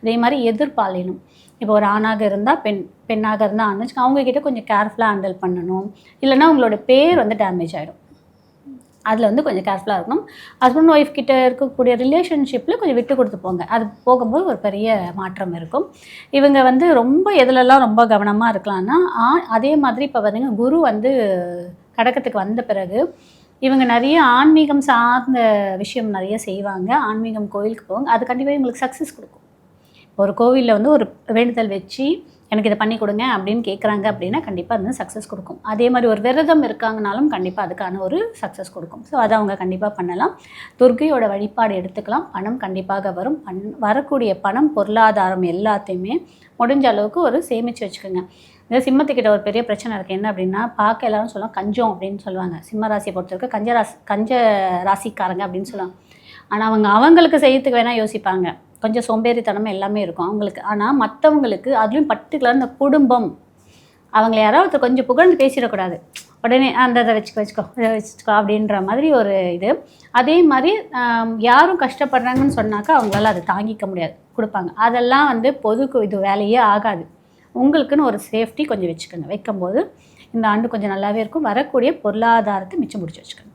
அதே மாதிரி எதிர்பாலினம். இப்போ ஒரு ஆணாக இருந்தால் பெண் பெண்ணாக இருந்தால் ஆண் அவங்கக்கிட்ட அவங்க கொஞ்சம் கேர்ஃபுல்லாக ஹேண்டில் பண்ணணும். இல்லைன்னா உங்களோட பேர் வந்து டேமேஜ் ஆகிடும் அதில் வந்து கொஞ்சம் கேர்ஃபுல்லாக இருக்கணும். ஹஸ்பண்ட் ஒய்ஃப் கிட்ட இருக்கக்கூடிய ரிலேஷன்ஷிப்பில் கொஞ்சம் விட்டு கொடுத்து போங்க. அது போகும்போது ஒரு பெரிய மாற்றம் இருக்கும். இவங்க வந்து ரொம்ப எதுலெல்லாம் ரொம்ப கவனமாக இருக்கலாம்னா ஆ- அதே மாதிரி இப்போ பார்த்தீங்கன்னா குரு வந்து கடக்கத்துக்கு வந்த பிறகு இவங்க நிறைய ஆன்மீகம் சார்ந்த விஷயம் நிறைய செய்வாங்க. ஆன்மீகம் கோயிலுக்கு போவாங்க. அது கண்டிப்பாக இவங்களுக்கு சக்ஸஸ் கொடுக்கும். ஒரு கோவிலில் வந்து ஒரு வேண்டுதல் வச்சு எனக்கு இதை பண்ணி கொடுங்க அப்படின்னு கேட்குறாங்க அப்படின்னா கண்டிப்பாக அது சக்ஸஸ் கொடுக்கும். அதே மாதிரி ஒரு விரதம் இருக்காங்கனாலும் கண்டிப்பாக அதுக்கான ஒரு சக்ஸஸ் கொடுக்கும். ஸோ அதை அவங்க கண்டிப்பாக பண்ணலாம். துர்க்கையோட வழிபாடு எடுத்துக்கலாம். பணம் கண்டிப்பாக வரும். பண் வரக்கூடிய பணம் பொருளாதாரம் எல்லாத்தையுமே முடிஞ்ச அளவுக்கு ஒரு சேமித்து வச்சுக்கோங்க. இந்த சிம்மத்துக்கிட்ட ஒரு பெரிய பிரச்சனை இருக்குது என்ன அப்படின்னா பார்க்க எல்லாரும் சொல்லலாம் கஞ்சம் அப்படின்னு சொல்லுவாங்க. சிம்ம ராசியை பொறுத்தவரைக்கும் கஞ்ச ராசி கஞ்ச ராசிக்காரங்க அப்படின்னு சொல்லுவாங்க. ஆனால் அவங்க அவங்களுக்கு செய்யறதுக்கு வேணால் யோசிப்பாங்க. கொஞ்சம் சோம்பேறித்தனம் எல்லாமே இருக்கும். அவங்களுக்கு ஆனால் மற்றவங்களுக்கு அதுலேயும் பர்டிகுலர் இந்த குடும்பம். அவங்கள யாராவது கொஞ்சம் புகழ்ந்து பேசிடக்கூடாது. உடனே அந்த இதை வச்சுக்கோ வச்சுக்கோ இதை வச்சுக்கோ அப்படின்ற மாதிரி ஒரு இது. அதே மாதிரி யாரும் கஷ்டப்படுறாங்கன்னு சொன்னாக்கா அவங்களால அதை தாங்கிக்க முடியாது. கொடுப்பாங்க. அதெல்லாம் வந்து பொதுக்கு இது வேலையே ஆகாது. உங்களுக்குன்னு ஒரு சேஃப்டி கொஞ்சம் வச்சுக்கோங்க. வைக்கும்போது இந்த ஆண்டு கொஞ்சம் நல்லாவே இருக்கும். வரக்கூடிய பொருளாதாரத்தை மிச்சம் முடிச்சு வச்சுக்கோங்க.